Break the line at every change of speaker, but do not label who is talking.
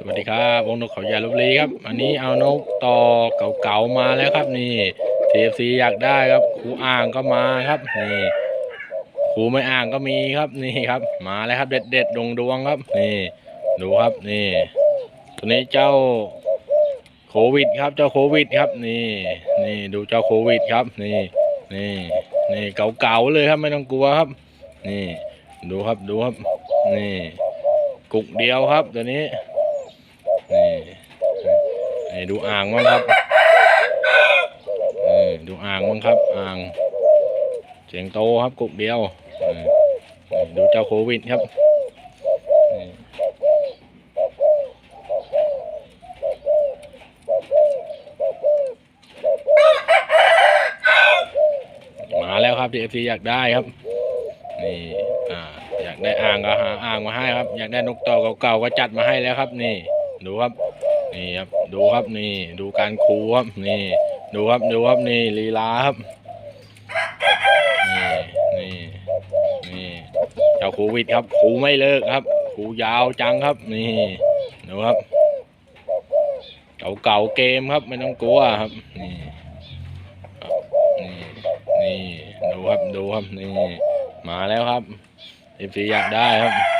สวัสดีครับวงนกเขาใหญ่ลบบุรีครับ อันนี้เอานกต่อเก่าๆมาแล้วครับ นี่ TFC อยากได้ครับครูอ่างก็มาครับนี่ครูไม่อ่างก็มีครับนี่ครับ มาแล้วครับ เด็ดเด็ดดวงดวงครับ นี่ ดูครับนี่ ตัวนี้เจ้าโควิดครับ เจ้าโควิดครับนี่นี่ดูเจ้าโควิดครับ นี่นี่นี่เก่าๆเลยครับไม่ต้องกลัวครับ นี่ ดูครับดูครับ นี่กุกเดียวครับตัวนี้ ดูอ่างมั้งครับดูอ่างมั้งครับอ่างเสียงโตครับกุกเดียวดูเจ้าโควิดครับมาแล้วครับที่เอฟซีอยากได้ครับนี่อ่าอยากได้อ่างก็หาอ่างมาให้ครับ อยากได้นกต่อเก่าๆก็จัดมาให้แล้วครับ นี่ดูครับ นี่ครับดูครับนี่ดูการคูครับนี่ดูครับดูครับนี่ลีลาครับนี่นี่นี่เจ้าโควิดครับคูไม่เลิกครับคูยาวจังครับนี่ดูครับเก่าๆเกมครับไม่ต้องกลัวครับนี่ครับนี่นี่ดูครับดูครับนี่มาแล้วครับเอฟซีอยากได้ครับ